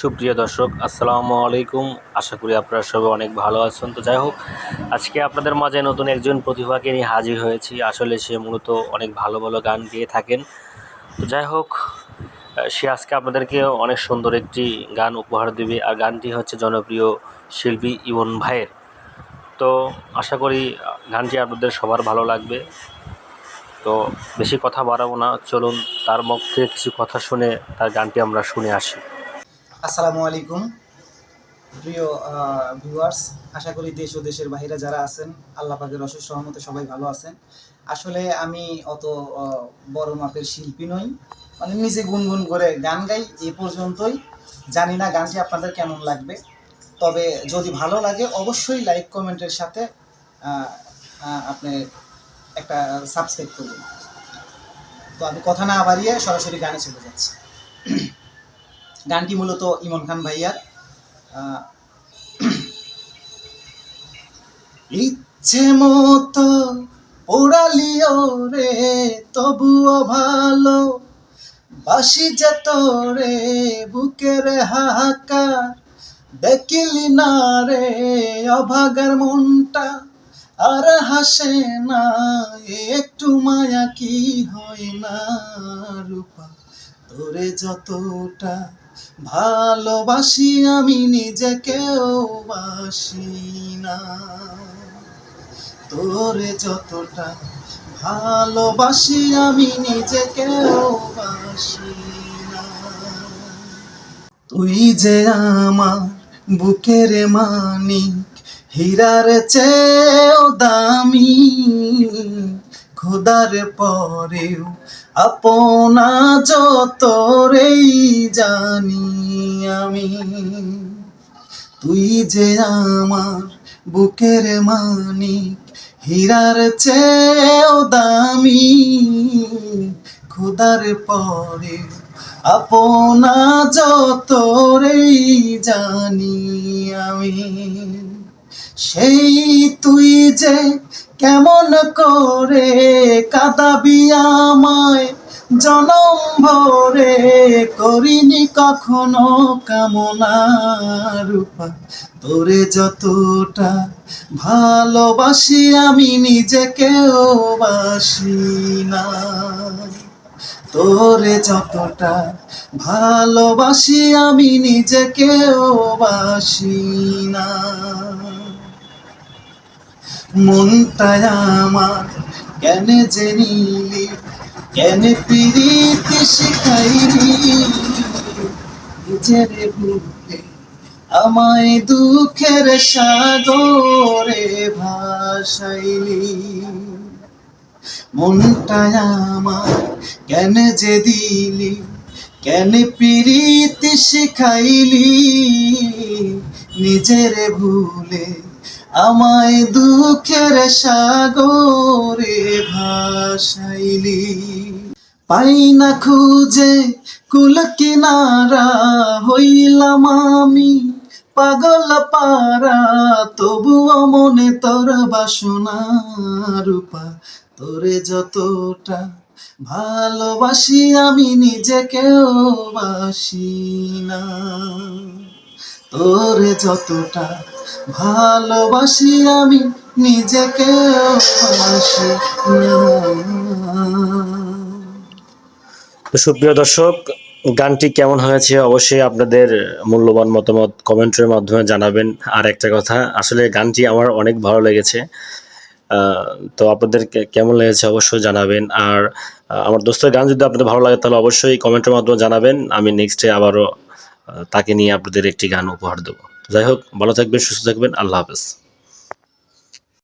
সুপ্রিয় দর্শক, আসসালামু আলাইকুম। আশা করি আপনারা সবাই অনেক ভালো আছেন। তো যাই হোক, আজকে আপনাদের মাঝে নতুন একজন প্রতিভাকে নিয়ে হাজির হয়েছি। আসলে সে মূলত অনেক ভালো ভালো গান গেয়ে থাকেন। তো যাই হোক, সে আজকে আপনাদেরকে অনেক সুন্দর একটি গান উপহার দেবে। আর গানটি হচ্ছে জনপ্রিয় শিল্পী ইমন ভাইয়ের। তো আশা করি গানটি আপনাদের সবার ভালো লাগবে। তো বেশি কথা বাড়াবো না। চলুন, তার থেকে কিছু কথা শুনে তার গানটি আমরা শুনে আসি। আসসালামু আলাইকুম। প্রিয় ভিউয়ার্স আশা করি দেশ ও দেশের বাইরে যারা আছেন, আল্লাহ পাকের অশেষ সহমতে সবাই ভালো আছেন। আসলে আমি অত বড় মাপের শিল্পী নই মানে নিজে গুনগুন করে গান গাই এ পর্যন্তই। জানি না গানটি আপনাদের কেমন লাগবে, তবে যদি ভালো লাগে অবশ্যই লাইক কমেন্টের সাথে আপনি একটা সাবস্ক্রাইব করবেন। তো আমি কথা না বাড়িয়ে সরাসরি গানে চলে যাচ্ছি। গানটি মূলত ইমন খান ভাইয়ার। ইচ্ছে মতো পোড়ালিও রে, তবুও ভালো। বাসি যে তোরে, বুকের হাহাকার। দেখিলি না রে, অভাগার মনটা। আর হাসে না, একটু মায়া কি হয় না রূপা? তোরে যতটা ভালোবাসি, আমি নিজেকেও বাসি না। তোরে যতটা ভালোবাসি, আমি নিজেকেও বাসি না। তুই যে আমার বুকের মানিক, হীরার চেয়েও দামি। খোদার পরেও আপনা যত যতরেই জানি আমি। তুই যে আমার বুকের মানিক, হীরার চেয়েও দামি। খোদার পরে আপনা যতরেই জানি আমি। সেই তুই যে কেমন করে কাঁদাবি আমায়? জনম ভরে করিনি কখনো কামনা রূপা। তোরে যতটা ভালোবাসি আমি নিজেকেও বাসি না। তোরে যতটা ভালোবাসি আমি নিজেকেও বাসি না। মনটায় আমার কেন যে শিখাইলি? নিজের বুকে আমায় দুঃখের সাগরে ভাসাইলি। মনটায় আমার কেন যে দিলি? কেন পিরিতি শিখাইলি? নিজের ভুলে আমায় দুঃখের সাগরে ভাসাইলি। পাই না খুঁজে কুল কিনারা হইলাম আমি পাগল পারা তবুও মনে তোর বাসনা রূপা, তোরে যতটা ভালোবাসি আমি নিজেকেও বাসি না। তোরে যতটা ভালোবাসি আমি নিজেকেও বাসি না তো সুপ্রিয় দর্শক, গানটি কেমন হয়েছে অবশ্যই আপনাদের মূল্যবান মতামত কমেন্টের মাধ্যমে জানাবেন। আর একটা কথা, আসলে গানটি আমার অনেক ভালো লেগেছে। তো আপনাদের কেমন লেগেছে অবশ্যই জানাবেন। আর আমার দোস্তের গান যদি আপনাদের ভালো লাগে তাহলে অবশ্যই কমেন্টের মাধ্যমে জানাবেন। আমি নেক্সটে আবারও তাকে নিয়ে আপনাদের একটি গান উপহার দেবো। যাই হোক, ভালো থাকবেন, সুস্থ থাকবেন, আল্লাহ হাফেজ।